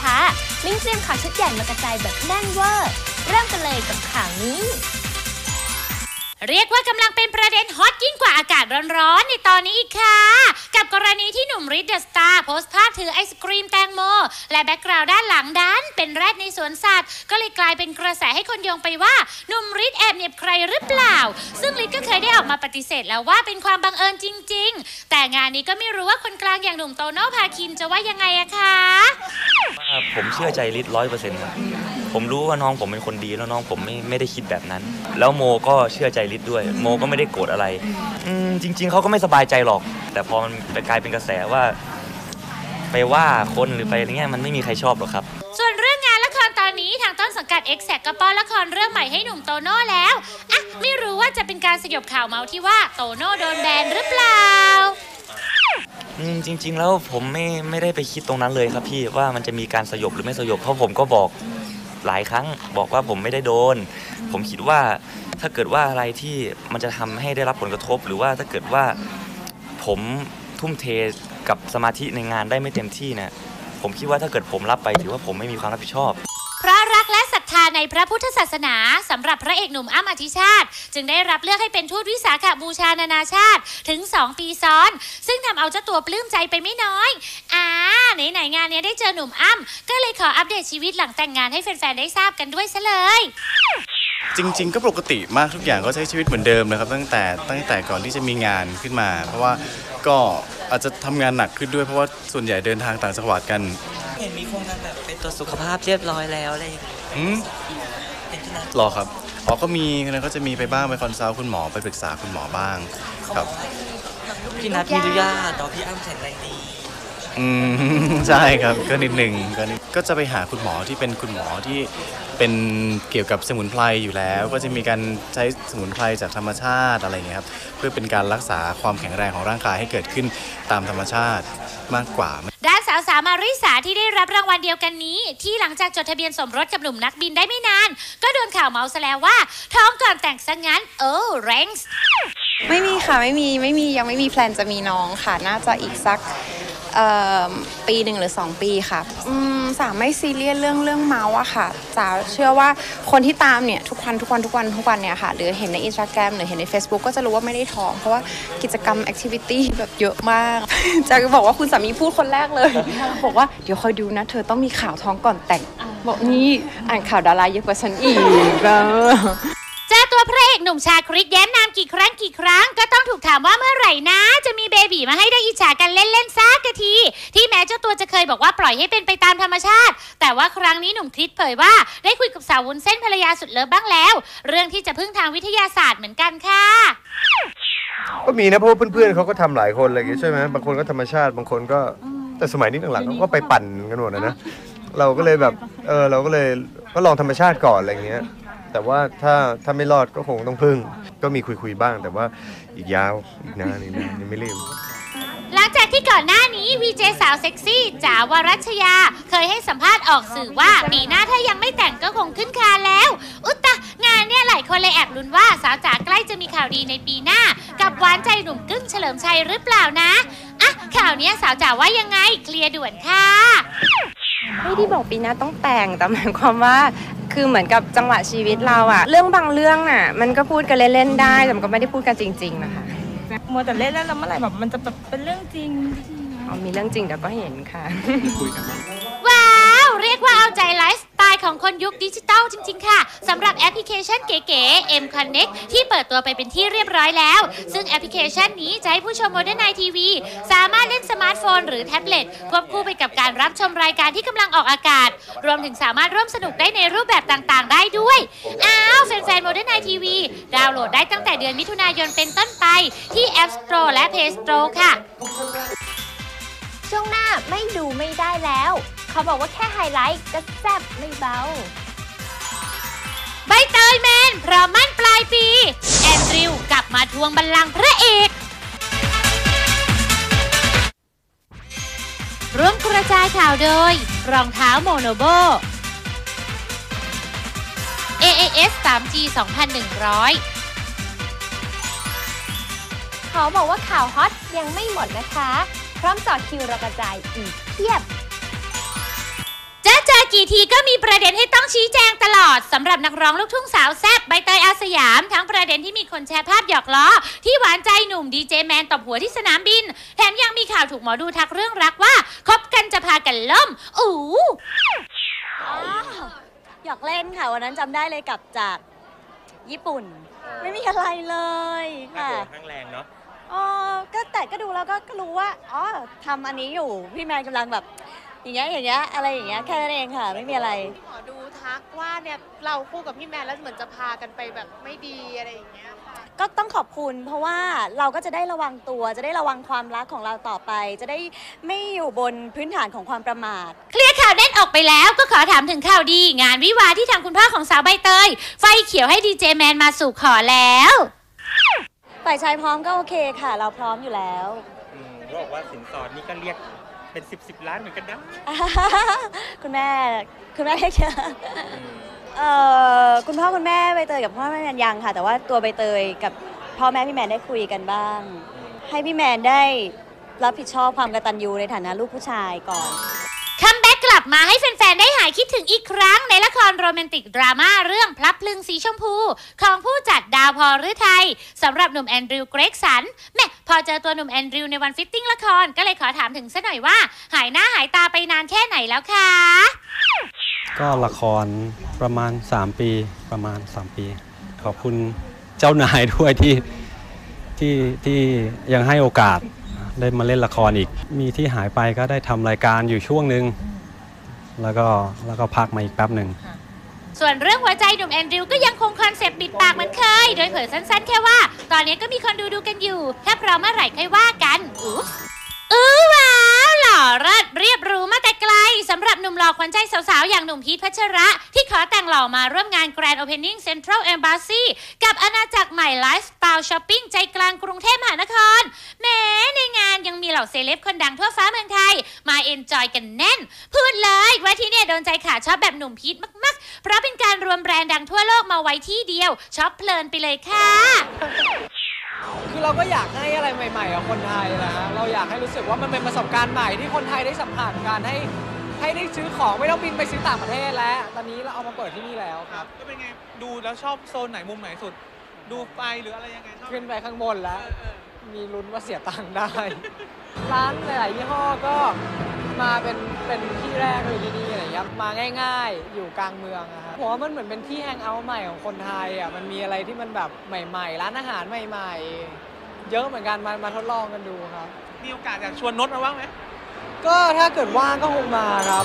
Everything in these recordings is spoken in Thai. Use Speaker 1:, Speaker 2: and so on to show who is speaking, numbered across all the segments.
Speaker 1: ช้า มิ้งเตรียมข่าวชุดใหญ่มากระจายแบบแน่นเวอร์ เริ่มกันเลยกับข่าวนี้
Speaker 2: เรียกว่ากำลังเป็นประเด็นฮอตยิ่งกว่าอากาศร้อนๆในตอนนี้อีกค่ะ กับกรณีที่หนุ่มริดเดอะสตาร์โพสต์ภาพถือไอศกรีมแตงโม และแบ็กกราวด์ด้านหลังดันเป็นแรดในสวนสัตว์ ก็เลยกลายเป็นกระแสให้คนโยงไปว่าหนุ่มริดแอบเหน็บใครหรือเปล่า ซึ่งริดก็เคยได้ออกมาปฏิเสธแล้วว่าเป็นความบังเอิญจริง ๆ แต่งานนี้ก็ไม่รู้ว่าคนกลางอย่างหนุ่มโตโน่พาคินจะว่ายังไงอะคะ
Speaker 3: ว่า ผมเชื่อใจลิศร้อยเปอร์เซ็นต์ครับผมรู้ว่าน้องผมเป็นคนดีแล้วน้องผมไม่ไม่ได้คิดแบบนั้น แล้วโมก็เชื่อใจลิศด้วย โมก็ไม่ได้โกรธอะไรอืมจริง ๆเขาก็ไม่สบายใจหรอก แต่พอมันกลายเป็นกระแสว่า ไปว่าคนหรือไปอะไรเงี้ยมันไม่มีใครชอบหรอกครับ
Speaker 2: ส่วนเรื่องงานละครตอนนี้ทางต้นสังกัด e x a c ก็ป้อนละครเรื่องใหม่ให้หนุ่มโตโน่แล้วอะไม่รู้ว่าจะเป็นการสยบข่าวเมาส์ที่ว่าโตโน่โดนแบนหรือเปล่า
Speaker 3: อืมจริง ๆ แล้วผมไม่ไม่ได้ไปคิดตรงนั้นเลยครับพี่ว่ามันจะมีการสยบหรือไม่สยบเพราะผมก็บอกหลายครั้งบอกว่าผมไม่ได้โดน ผมคิดว่าถ้าเกิดว่าอะไรที่มันจะทำให้ได้รับผลกระทบ หรือว่าถ้าเกิดว่าผมทุ่มเทกับสมาธิในงานได้ไม่เต็มที่เนี่ยผมคิดว่าถ้าเกิดผมรับไปถือว่าผมไม่มีความรับผิดชอบ
Speaker 2: พระพุทธศาสนาสำหรับพระเอกหนุ่มอ้ำอธิชาติ จึงได้รับเลือกให้เป็นทูตวิสาขบูชานานาชาติ ถึง 2 ปีซ้อน ซึ่งทำเอาเจ้าตัวปลื้มใจไปไม่น้อยอ่าไหนๆงานเนี้ยได้เจอหนุ่มอ้ำก็เลยขออัปเดตชีวิตหลังแต่งงานให้แฟนๆได้ทราบกันด้วยซะเลย
Speaker 4: จริง ๆ ก็ปกติมากทุกอย่างก็ใช้ชีวิตเหมือนเดิมนะครับ ตั้งแต่ตั้งแต่ก่อนที่จะมีงานขึ้นมา เพราะว่าก็อาจจะทำงานหนักขึ้นด้วยเพราะว่าส่วนใหญ่เดินทางต่างจังหวัดกัน
Speaker 5: เห็นมีโครงการแบบเป็นตรวจสุขภาพเรียบร้อยแล้วอะไรอย่างเงี้ย
Speaker 4: อืม
Speaker 5: เป็นที่นั้น
Speaker 4: รอครับอ๋อก็มีนะก็จะมีไปบ้างไปคอนซัลท์คุณหมอไปปรึกษาคุณหมอบ้างครับ
Speaker 5: พี่นัทมีดุญาตแต่ว่าพี่อ้ำแข็งแรงดี
Speaker 4: อืมใช่ครับก็นิดหนึ่งก็นิดก็จะไปหาคุณหมอที่เป็นคุณหมอที่เป็นเกี่ยวกับสมุนไพรอยู่แล้ว ก็จะมีการใช้สมุนไพรจากธรรมชาติอะไรอย่างเงี้ยครับเพื่อเป็นการรักษาความแข็งแรงของร่างกายให้เกิดขึ้นตามธรรมชาติมากกว่า
Speaker 2: ด้านสาวสาวมาริสาที่ได้รับรางวัลเดียวกันนี้ ที่หลังจากจดทะเบียนสมรสกับหนุ่มนักบินได้ไม่นาน ก็โดนข่าวเมาส์ซะแล้วว่า ท้องก่อนแต่งซะงั้นโอ้แรงส์
Speaker 6: ไม่มีค่ะไม่มีไม่มียังไม่มีแพลนจะมีน้องค่ะน่าจะอีกสักเอ่อ ปีหนึ่งหรือ 2 ปีค่ะสามไม่ซีเรียสเรื่องเรื่องเมาส์อะค่ะจ๋าเชื่อว่าคนที่ตามเนี่ยทุกวันทุกวันทุกวันทุกวันเนี่ยค่ะหรือเห็นในอินสตาแกรมหรือเห็นใน Facebook ก็จะรู้ว่าไม่ได้ท้อง เพราะว่ากิจกรรมแอคทิวิตี้แบบเยอะมากจ๋าบอกว่าคุณสามีพูดคนแรกเลยบอกว่าเดี๋ยวคอยดูนะเธอต้องมีข่าวท้องก่อนแต่งบอกนี่อ่านข่าวดาราเยอะกว่าฉันอีก เออ
Speaker 2: เจ้าพระเอกหนุ่มชาคริสแย้มนามกี่ครั้งกี่ครั้ง ก็ต้องถูกถามว่าเมื่อไหร่นะ จะมีเบบีมาให้ได้อิจฉากันเล่นๆซักกะที ที่แม้เจ้าตัวจะเคยบอกว่าปล่อยให้เป็นไปตามธรรมชาติ แต่ว่าครั้งนี้หนุ่มคริสเผยว่าได้คุยกับสาววุ้นเส้นภรรยาสุดเลิฟบ้างแล้ว เรื่องที่จะพึ่งทางวิทยาศาสตร์เหมือนกันค่ะ
Speaker 7: ก็มีนะเพราะว่าเพื่อนๆเขาก็ทำหลายคนอะไรอย่างงี้ใช่ไหมบางคนก็ธรรมชาติบางคนก็แต่สมัยนี้หลังๆเขาก็ไปปั่นกันหมดนะนะเราก็เลยแบบเออเราก็เลยก็ลองธรรมชาติก่อนอะไรอย่างเงี้ย แต่ว่าถ้าถ้าไม่รอดก็คงต้องพึ่ง ก็มีคุยๆบ้าง แต่ว่าอีกยาวอีกนานอีกนานยังไม่รีบ
Speaker 2: หลังจากที่ก่อนหน้านี้วีเจสาวเซ็กซี่จ๋าวรัชยา เคยให้สัมภาษณ์ออกสื่อว่า ปีหน้าถ้ายังไม่แต่งก็คงขึ้นคานแล้ว อุตตะงานเนี่ยหลายคนเลยแอบลุ้นว่าสาวจ๋าใกล้จะมีข่าวดีในปีหน้า กับหวานใจหนุ่มกึ้งเฉลิมชัยหรือเปล่านะอะข่าวเนี้ยสาวจ๋าว่ายังไงเคลียร์ด่วนค่ะ
Speaker 6: ไม่ได้บอกปีหน้าต้องแต่งแต่หมายความว่า คือเหมือนกับจังหวะชีวิตเราอะเรื่องบางเรื่องน่ะ มันก็พูดกันเล่นๆได้แต่มันก็ไม่ได้พูดกันจริง ๆ นะคะ
Speaker 8: มัวแต่เล่นแล้วแล้วเมื่อไหร่แบบมันจะแบบเป็นเรื่องจริง
Speaker 6: อ๋อมีเรื่องจริงเดี๋ยวก็เห็นค่ะ
Speaker 2: ว้าว เรียกว่าเอาใจไลฟ์สไตล์ ของคนยุคดิจิตอลจริง ๆ ค่ะสำหรับแอปพลิเคชันเก๋ๆ M Connect ที่เปิดตัวไปเป็นที่เรียบร้อยแล้ว ซึ่งแอปพลิเคชันนี้จะให้ผู้ชมโมเดิร์นไนทีวีสามารถเล่นสมาร์ทโฟน หรือแท็บเล็ตควบคู่ไปกับการรับชมรายการที่กำลังออกอากาศ รวมถึงสามารถร่วมสนุกได้ในรูปแบบต่างๆ ได้ด้วย อ้าวแฟนๆโมเดิร์นไนทีวีดาวน์โหลดได้ตั้งแต่เดือนมิถุนายนเป็นต้นไป ที่ App Store และ Play Store ค่ะ
Speaker 1: ช่วงหน้าไม่ดูไม่ได้แล้ว เขาบอกว่าแค่ไฮไลท์ก็แซ่บไม่เบา
Speaker 2: ใบเตยแมนพร้อมมั่นปลายปี แอนดริวกลับมาทวงบัลลังก์พระเอกร่วมกระจายข่าวโดย รองเท้าโมโนโบ AAS 3G 2100
Speaker 1: เขาบอกว่าข่าวฮอตยังไม่หมดนะคะ พร้อมเจอคิวรอกระจายอีกเพียบ
Speaker 2: กี่ทีก็มีประเด็นให้ต้องชี้แจงตลอดสำหรับนักร้องลูกทุ่งสาวแซ่บใบเตยอาสยาม ทั้งประเด็นที่มีคนแชร์ภาพหยอกล้อ ที่หวานใจหนุ่มดีเจแมนตบหัวที่สนามบิน แถมยังมีข่าวถูกหมอดูทักเรื่องรักว่าคบกันจะพากันล่มอู้
Speaker 9: หยอกเล่นค่ะวันนั้นจำได้เลยกลับจากญี่ปุ่น ไม่มีอะไรเลยค่ะ
Speaker 10: ข้างแรงเนาะ
Speaker 9: อ๋อ ก็แต่ก็ดูแล้วก็ก็รู้ว่า อ๋อทำอันนี้อยู่ พี่แมนกำลังแบบ อย่างเงี้ยอย่างเงี้ยอะไรอย่างเงี้ยแค่นั้นเองค่ะ ไม่มีอะไร
Speaker 11: หมอดูทักว่าเนี่ยเราคู่กับพี่แมนแล้วเหมือนจะพากันไปแบบไม่ดีอะไรอย่างเงี้ยค่ะ
Speaker 9: ก็ต้องขอบคุณเพราะว่าเราก็จะได้ระวังตัว จะได้ระวังความรักของเราต่อไป จะได้ไม่อยู่บนพื้นฐานของความประมาท
Speaker 2: เคลียร์ข่าวเด่นออกไปแล้วก็ขอถามถึงข่าวดี งานวิวาห์ที่ทางคุณพ่อของสาวใบเตย ไฟเขียวให้ดีเจแมนมาสู่ขอแล้ว
Speaker 9: ฝ่ายชายพร้อมก็โอเคค่ะ เราพร้อมอยู่แล้ว
Speaker 10: อืมเขาบอกว่าสินสอดนี่ก็เรียก เป็นสิบสิบล้านเหมือนกันนะ
Speaker 9: คุณแม่คุณแม่เรียกเยอะเอ่อคุณพ่อคุณแม่ใบเตยกับพ่อแม่แมนยังค่ะ แต่ว่าตัวใบเตยกับพ่อแม่พี่แมนได้คุยกันบ้าง ให้พี่แมนได้รับผิดชอบความกตัญญูในฐานะลูกผู้ชายก่อน
Speaker 2: คัมแบ็กก ลับมาให้แฟน ๆ ได้หายคิดถึงอีกครั้งในละครโรแมนติกดราม่าเรื่องพลับพลึงสีชมพู ของผู้จัดดาวพอฤทัยสำหรับหนุ่มแอนดริวเกรกสันแม่พอเจอตัวหนุ่มแอนดริวในวันฟิตติ้งละครก็เลยขอถามถึงซะหน่อยว่า หายหน้าหายตาไปนานแค่ไหนแล้วคะ
Speaker 12: ก็ละครประมาณ 3 ปีประมาณ 3 ปี ขอบคุณเจ้านายด้วยที่ที่ที่ยังให้โอกาสได้มาเล่นละครอีก มีที่หายไปก็ได้ทำรายการอยู่ช่วงหนึ่ง แล้วก็แล้วก็พักมาอีกแป๊บหนึ่ง
Speaker 2: ส่วนเรื่องหัวใจหนุ่มแอนดริวก็ยังคงคอนเซปต์ปิดปากเหมือนเคย โดยเผยสั้นๆ แค่ว่า ตอนนี้ก็มีคนดูดูๆกันอยู่ ถ้าพร้อมเมื่อไหร่ค่อยว่ากัน อุ๊บอื้อว้าวหล่อ เลิศเรียบรู้มาแต่ไกลสำหรับหนุ่มหล่อขวัญใจสาวๆ อย่างหนุ่มพีทพัชระ ที่ขอแต่งหล่อมาร่วมงาน Grand Opening Central Embassy กับอาณาจักรใหม่ไลฟ์สไตล์ช้อปปิ้งใจกลางกรุงเทพมหานครแม้ในงานยังมีเหล่าเซเลบคนดังทั่วฟ้าเมืองไทย มาเอนจอยกันแน่น พูดเลยว่าที่เนี่ยโดนใจขาชอบแบบหนุ่มพีทมากๆ เพราะเป็นการรวมแบรนด์ดังทั่วโลกมาไว้ที่เดียวช็อปเพลินไปเลยค่ะ
Speaker 13: เราก็อยากให้อะไรใหม่ๆกับคนไทยนะฮะเราอยากให้รู้สึกว่ามันเป็นประสบการณ์ใหม่ที่คนไทยได้สัมผัสกันให้ให้ได้ซื้อของไม่ต้องบินไปซื้อต่างประเทศแล้ว ตอนนี้เราเอามาเปิดที่นี่แล้วครับ
Speaker 14: ก็เป็นไง ดูแล้วชอบโซนไหนมุมไหนสุด ดูไปหรืออะไรยังไงชอบ
Speaker 13: ขึ้นไปข้างบนแล้วมีลุ้นว่าเสียตังค์ได้ ร้านหลายๆยี่ห้อก็มาเป็นเป็นที่แรกเลยที่นี่อะไรอย่างเงี้ยมาง่ายๆ อยู่กลางเมืองอะครับผมว่ามันเหมือนเป็นที่แฮงเอาท์ใหม่ของคนไทยอะมันมีอะไรที่มันแบบใหม่ ๆ ร้านอาหารใหม่ ๆ เยอะเหมือนกันมามาทดลองกันดูครับ
Speaker 14: มีโอกาสอยากชวนนดมาบ้างไหม
Speaker 13: ก็ถ้าเกิดว่างก็คงมาครับ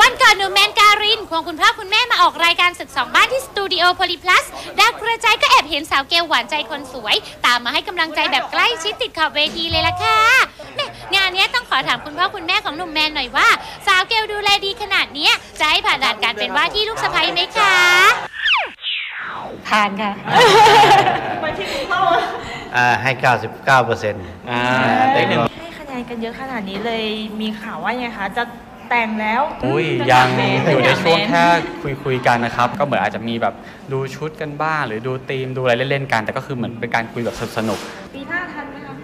Speaker 2: วันก่อนหนุ่มแมนการินควงคุณพ่อคุณแม่มาออกรายการศึกสองบ้านที่สตูดิโอโพลีพลัสดาวกระจายก็แอบเห็นสาวเกลหวานใจคนสวย ตามมาให้กำลังใจแบบใกล้ชิดติดขอบเวทีเลยล่ะค่ะแม่งานเนี้ยต้องขอถามคุณพ่อคุณแม่ของหนุ่มแมนหน่อยว่า สาวเกลดูแลดีขนาดเนี้ยจะให้ผ่านด่านการเป็นว่าที่ลูกสะใภ้ไหมคะ
Speaker 8: ผ่านค่ะ
Speaker 15: อ่าให้ 99เปอร์เซ็นต์อ่าเต็ม
Speaker 8: ให้คะแนนกันเยอะขนาดนี้เลยมีข่าวว่าไงคะจะแต่งแล้ว
Speaker 16: อุ้ยยังอยู่ในช่วงแค่คุยคุยๆกันนะครับ ก็เหมือนอาจจะมีแบบดูชุดกันบ้าง หรือดูธีมดูอะไรเล่นๆกัน แต่ก็คือเหมือนเป็นการคุยแบบสนุก
Speaker 8: ปีหน้าทันไหมคะ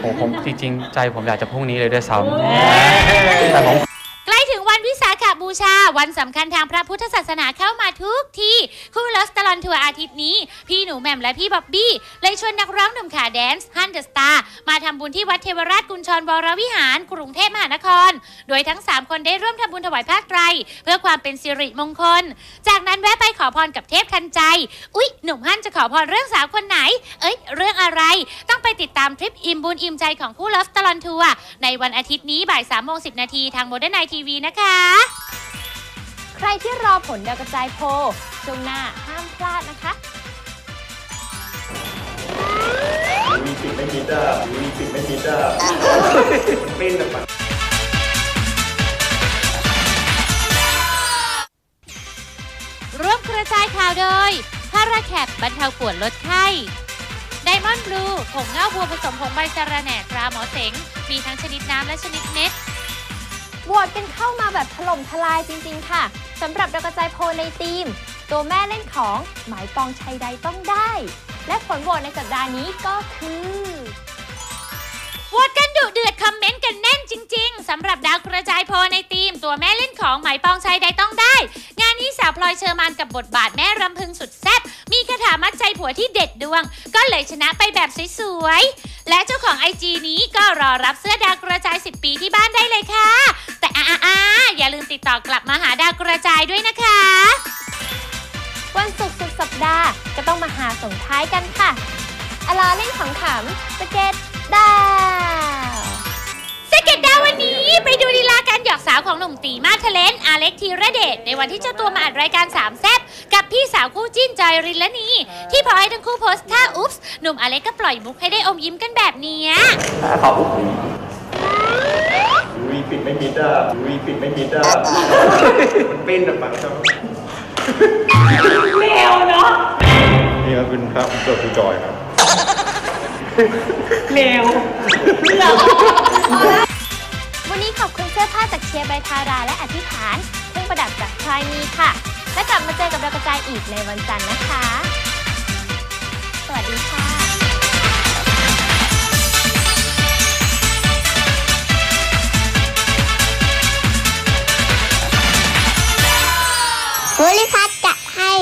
Speaker 16: ๆผมผมจริงๆ ใจผมอยากจะพรุ่งนี้เลยด้วยซ้ำู
Speaker 2: ชา วันสำคัญทางพระพุทธศาสนาเข้ามาทุกทีคู่ลอสตลอนทัวร์อาทิตย์นี้ พี่หนูแหม่มและพี่บ๊อบบี้เลยชวนนักร้องหนุ่มขาแดนซ์ฮันเดอะสตาร์มาทำบุญที่วัดเทวราชกุญชรวรวิหาร กรุงเทพมหานคร โดยทั้ง 3 คนได้ร่วมทำบุญถวายผ้าไตร เพื่อความเป็นสิริมงคล จากนั้นแวะไปขอพรกับเทพทันใจ อุ๊ย หนุ่มฮันจะขอพรเรื่องสาวคนไหน เอ้ย เรื่องอะไร ต้องไปติดตามทริปอิ่มบุญอิ่มใจของคู่ลอสตลอนทัวร์ในวันอาทิตย์นี้บ่าย3โมง10นาทีทางโมเดิร์นไนทีวีนะคะ
Speaker 1: ใครที่รอผลดาวกระจายโพลช่วงหน้าห้ามพลาดนะคะ
Speaker 17: มีปิดไม่มีด้ามีปิดไม่มีด้ามันเป็นแบบ
Speaker 2: ร่วมกระจายข่าวโดยพาราแคปบรรเทาปวดลดไข้ไดมอนด์บลูผงเงาบัวผสมผงใบสะระแหน่ตราหมอเสง มีทั้งชนิดน้ำและชนิดเม็ด
Speaker 1: โหวตกันเข้ามาแบบถล่มทลายจริง ๆ ค่ะ สำหรับดาวกระจายโพลในทีม ตัวแม่เล่นของหมายปองชัยใดต้องได้ และผลโหวตในสัปดาห์นี้ก็คือ
Speaker 2: โหวดกันดุเดือดคอมเมนต์กันแน่นจริง ๆสำหรับดาวกระจายโพลในทีม ตัวแม่เล่นของหมายปองชัยใดต้องได้ งานนี้สาวพลอยเชอร์มานกับบทบาทแม่รำพึงสุดแซ่บมีคาถามัดใจผัวที่เด็ดดวง ก็เลยชนะไปแบบสวยๆและเจ้าของไอจีนี้ก็รอรับเสื้อดาวกระจาย 10 ปีที่บ้านได้เลยค่ะ แต่อ่าๆๆอย่าลืมติดต่อกลับ ระจายด้วยนะคะ
Speaker 1: วันศุกร์สุดสัปดาห์ก็ต้องมาหาส่งท้ายกันค่ะอลาเล่นขำๆสเก็ตดาว
Speaker 2: สเก็ตดาววันนี้ไปดูลีลาการหยอกสาวของหนุ่มตีมาเทเลนอาเล็กธีระเดชในวันที่เจ้าตัวมาอัดรายการสามแซบกับพี่สาวคู่จิ้นจอยริลลานีที่พอให้ทั้งคู่โพสท่าอุ๊บส์หนุ่มอาเล็กก็ปล่อยมุกให้ได้อมยิ้มกันแบบเนี้ย
Speaker 17: ขอบ คุณวีปิดไม่มิดอะวีปิดไม่มิดอะมันเป็นแบบปังชอบ
Speaker 11: เร็วเนาะ
Speaker 17: นี่ก็เป็นภาพเกิดคุณจอยครับ
Speaker 11: เร็ว
Speaker 1: วันนี้ขอบคุณเสื้อผ้าจากเชียร์ใบทาราและอธิษฐานเครื่องประดับจากพลายมีค่ะ และกลับมาเจอกับเรากระจายอีกในวันจันทร์นะคะ ภ
Speaker 18: ูริพัฒน์จะให้